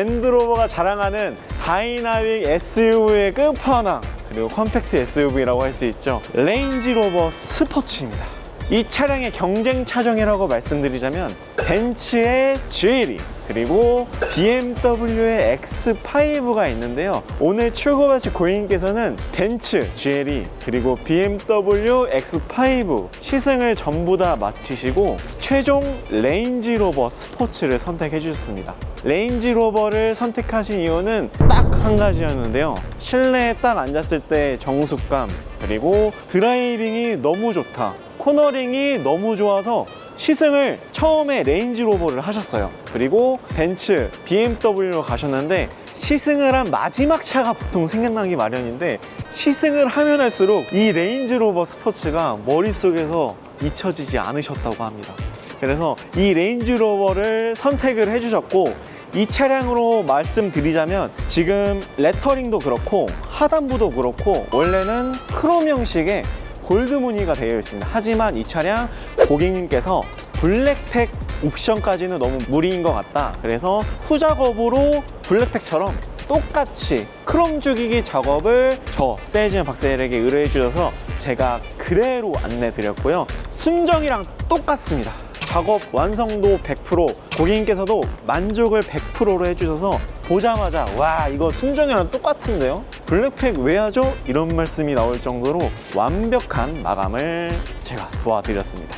랜드로버가 자랑하는 다이나믹 SUV의 끝판왕 그리고 컴팩트 SUV라고 할 수 있죠. 레인지로버 스포츠입니다. 이 차량의 경쟁 차종이라고 말씀드리자면 벤츠의 GLE 그리고 BMW의 X5가 있는데요. 오늘 출고받으실 고객님께서는 벤츠 GLE 그리고 BMW X5 시승을 전부 다 마치시고 최종 레인지로버 스포츠를 선택해 주셨습니다. 레인지로버를 선택하신 이유는 딱 한 가지였는데요. 실내에 딱 앉았을 때 정숙감 그리고 드라이빙이 너무 좋다 코너링이 너무 좋아서 시승을 처음에 레인지 로버를 하셨어요. 그리고 벤츠, BMW로 가셨는데 시승을 한 마지막 차가 보통 생각나기 마련인데 시승을 하면 할수록 이 레인지 로버 스포츠가 머릿속에서 잊혀지지 않으셨다고 합니다. 그래서 이 레인지 로버를 선택을 해주셨고 이 차량으로 말씀드리자면 지금 레터링도 그렇고 하단부도 그렇고 원래는 크롬 형식의 골드 무늬가 되어 있습니다. 하지만 이 차량 고객님께서 블랙팩 옵션까지는 너무 무리인 것 같다. 그래서 후작업으로 블랙팩처럼 똑같이 크롬 죽이기 작업을 저 세이즈맨 박세일에게 의뢰해 주셔서 제가 그대로 안내 드렸고요. 순정이랑 똑같습니다. 작업 완성도 100% 고객님께서도 만족을 100%로 해주셔서 보자마자 와 이거 순정이랑 똑같은데요? 블랙팩 왜 하죠? 이런 말씀이 나올 정도로 완벽한 마감을 제가 도와드렸습니다.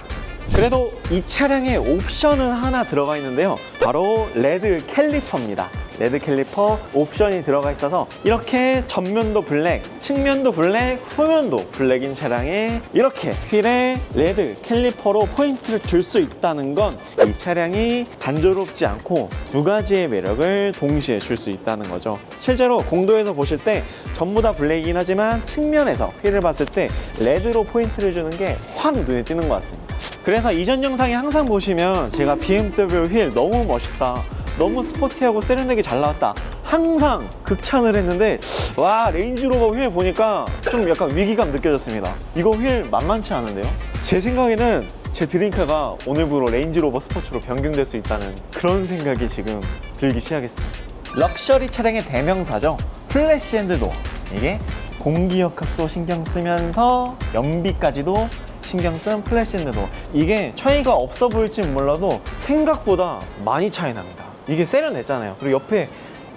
그래도 이 차량에 옵션은 하나 들어가 있는데요. 바로 레드 캘리퍼입니다. 레드 캘리퍼 옵션이 들어가 있어서 이렇게 전면도 블랙, 측면도 블랙, 후면도 블랙인 차량에 이렇게 휠에 레드 캘리퍼로 포인트를 줄 수 있다는 건 이 차량이 단조롭지 않고 두 가지의 매력을 동시에 줄 수 있다는 거죠. 실제로 공도에서 보실 때 전부 다 블랙이긴 하지만 측면에서 휠을 봤을 때 레드로 포인트를 주는 게 확 눈에 띄는 것 같습니다. 그래서 이전 영상에 항상 보시면 제가 BMW 휠 너무 멋있다. 너무 스포티하고 세련되게 잘 나왔다. 항상 극찬을 했는데 와 레인지로버 휠 보니까 좀 약간 위기감 느껴졌습니다. 이거 휠 만만치 않은데요? 제 생각에는 제 드링크가 오늘부로 레인지로버 스포츠로 변경될 수 있다는 그런 생각이 지금 들기 시작했습니다. 럭셔리 차량의 대명사죠. 플래시 핸드 도어. 이게 공기 역학도 신경 쓰면서 연비까지도 신경 쓴 플래시 핸드 도어. 이게 차이가 없어 보일지 몰라도 생각보다 많이 차이 납니다. 이게 세련됐잖아요. 그리고 옆에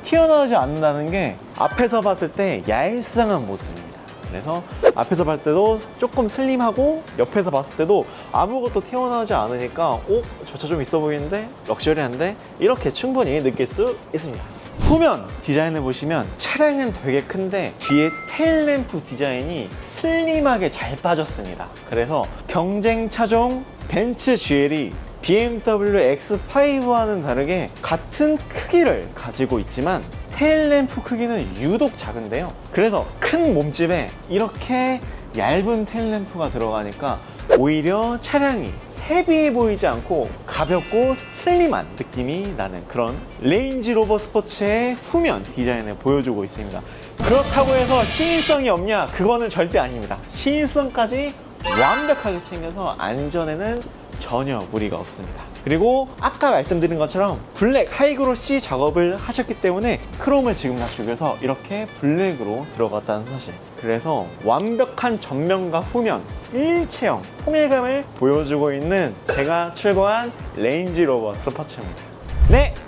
튀어나오지 않는다는 게 앞에서 봤을 때 얄쌍한 모습입니다. 그래서 앞에서 봤을 때도 조금 슬림하고 옆에서 봤을 때도 아무것도 튀어나오지 않으니까 어? 저차 좀 있어 보이는데? 럭셔리한데? 이렇게 충분히 느낄 수 있습니다. 후면 디자인을 보시면 차량은 되게 큰데 뒤에 테일램프 디자인이 슬림하게 잘 빠졌습니다. 그래서 경쟁 차종 벤츠 GL이 BMW X5와는 다르게 같은 크기를 가지고 있지만 테일램프 크기는 유독 작은데요. 그래서 큰 몸집에 이렇게 얇은 테일램프가 들어가니까 오히려 차량이 헤비해 보이지 않고 가볍고 슬림한 느낌이 나는 그런 레인지 로버 스포츠의 후면 디자인을 보여주고 있습니다. 그렇다고 해서 시인성이 없냐? 그거는 절대 아닙니다. 시인성까지 완벽하게 챙겨서 안전에는 전혀 무리가 없습니다. 그리고 아까 말씀드린 것처럼 블랙 하이그로시 작업을 하셨기 때문에 크롬을 지금 다 죽여서 이렇게 블랙으로 들어갔다는 사실. 그래서 완벽한 전면과 후면 일체형 통일감을 보여주고 있는 제가 출고한 레인지로버 스포츠입니다.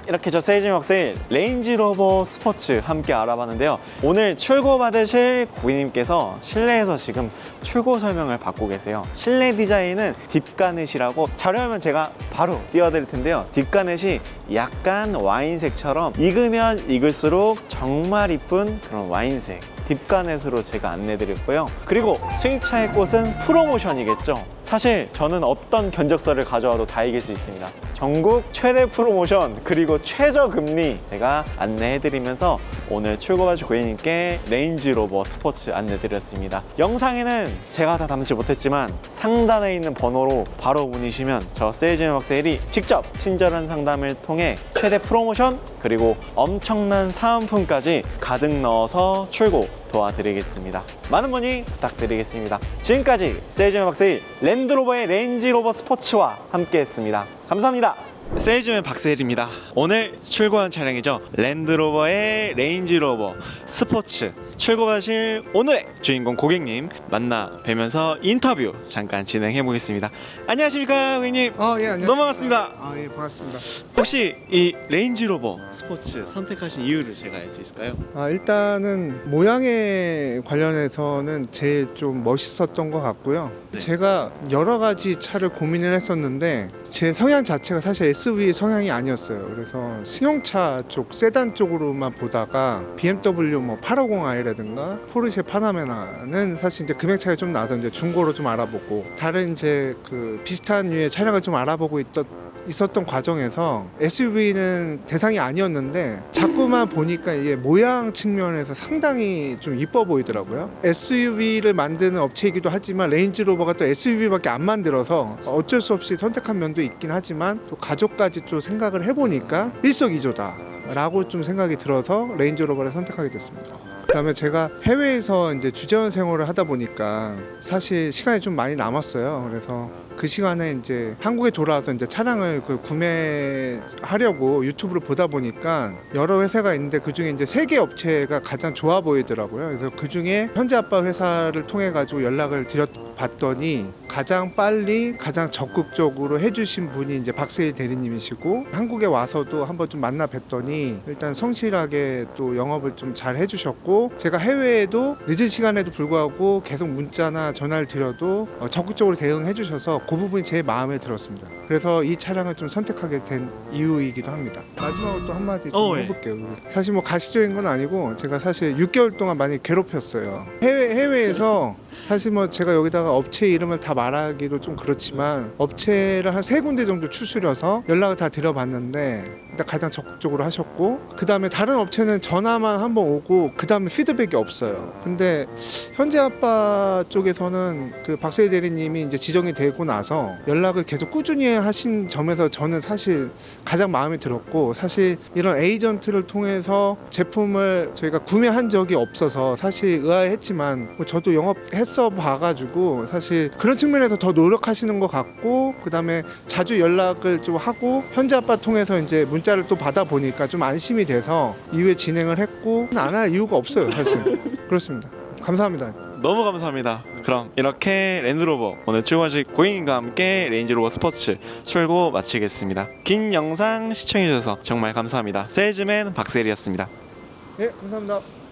네, 이렇게 저 세이지 막세일 레인지로버 스포츠 함께 알아봤는데요. 오늘 출고 받으실 고객님께서 실내에서 지금 출고 설명을 받고 계세요. 실내 디자인은 딥가넷이라고 자료화면 제가 바로 띄워드릴 텐데요. 딥가넷이 약간 와인색처럼 익으면 익을수록 정말 이쁜 그런 와인색. 딥가넷으로 제가 안내드렸고요. 그리고 수입차의 꽃은 프로모션이겠죠. 사실 저는 어떤 견적서를 가져와도 다 이길 수 있습니다. 전국 최대 프로모션 그리고 최저 금리 제가 안내해드리면서 오늘 출고받으실 고객님께 레인지로버 스포츠 안내드렸습니다. 영상에는 제가 다 담지 못했지만 상단에 있는 번호로 바로 문의시면 저 세일즈맨 박세일이 직접 친절한 상담을 통해 최대 프로모션 그리고 엄청난 사은품까지 가득 넣어서 출고 도와드리겠습니다. 많은 문의 부탁드리겠습니다. 지금까지 세이즈맨 박세일 랜드로버의 레인지로버 스포츠와 함께 했습니다. 감사합니다. 세이즈맨 박세일입니다. 오늘 출고한 차량이죠. 랜드로버의 레인지로버 스포츠 출고하실 오늘의 주인공 고객님 만나 뵈면서 인터뷰 잠깐 진행해 보겠습니다. 안녕하십니까 고객님. 아, 예, 안녕하세요. 너무 반갑습니다. 아, 예, 반갑습니다. 혹시 이 레인지로버 스포츠 선택하신 이유를 제가 알 수 있을까요? 아, 일단은 모양에 관련해서는 제일 좀 멋있었던 것 같고요. 네. 제가 여러 가지 차를 고민을 했었는데 제 성향 자체가 사실 SUV 성향이 아니었어요. 그래서 승용차 쪽, 세단 쪽으로만 보다가 BMW 뭐 850i라든가 포르쉐 파나메나는 사실 이제 금액 차이가 좀 나서 이제 중고로 좀 알아보고 다른 이제 그 비슷한 류의 차량을 좀 알아보고 있던 있었던 과정에서 SUV는 대상이 아니었는데 자꾸만 보니까 이게 모양 측면에서 상당히 좀 이뻐 보이더라고요. SUV를 만드는 업체이기도 하지만 레인지로버가 또 SUV밖에 안 만들어서 어쩔 수 없이 선택한 면도 있긴 하지만 또 가족까지 또 생각을 해보니까 일석이조다라고 좀 생각이 들어서 레인지로버를 선택하게 됐습니다. 그다음에 제가 해외에서 이제 주재원 생활을 하다 보니까 사실 시간이 좀 많이 남았어요. 그래서 그 시간에 이제 한국에 돌아와서 이제 차량을 그 구매하려고 유튜브를 보다 보니까 여러 회사가 있는데 그 중에 이제 세 개 업체가 가장 좋아 보이더라고요. 그래서 그 중에 현재 아빠 회사를 통해 가지고 연락을 드렸 봤더니 가장 빨리 가장 적극적으로 해주신 분이 이제 박세일 대리님이시고 한국에 와서도 한번 좀 만나 뵀더니 일단 성실하게 또 영업을 좀 잘 해주셨고 제가 해외에도 늦은 시간에도 불구하고 계속 문자나 전화를 드려도 어, 적극적으로 대응해 주셔서 그 부분이 제 마음에 들었습니다. 그래서 이 차량을 좀 선택하게 된 이유이기도 합니다. 마지막으로 또 한마디 좀 어, 예. 해볼게요. 사실 뭐 가시적인 건 아니고 제가 사실 6개월 동안 많이 괴롭혔어요. 해외 해외에서 사실 뭐 제가 여기다가 업체 이름을 다 말하기도 좀 그렇지만 업체를 한 세 군데 정도 추스려서 연락을 다 드려봤는데 가장 적극적으로 하셨고 그 다음에 다른 업체는 전화만 한 번 오고 그 다음에 피드백이 없어요. 근데 현재 아빠 쪽에서는 그 박세희 대리님이 이제 지정이 되고 나서 연락을 계속 꾸준히 하신 점에서 저는 사실 가장 마음에 들었고 사실 이런 에이전트를 통해서 제품을 저희가 구매한 적이 없어서 사실 의아했지만 뭐 저도 영업했어 봐가지고 사실 그런 측면에서 더 노력하시는 것 같고 그 다음에 자주 연락을 좀 하고 현재 아빠 통해서 이제 문자 를 또 받아 보니까 좀 안심이 돼서 이후에 진행을 했고 안 할 이유가 없어요 사실 그렇습니다 감사합니다. 너무 감사합니다. 그럼 이렇게 랜드로버 오늘 출고하실 고객님과 함께 레인지로버 스포츠 출고 마치겠습니다. 긴 영상 시청해주셔서 정말 감사합니다. 세일즈맨 박세일이었습니다. 예 감사합니다.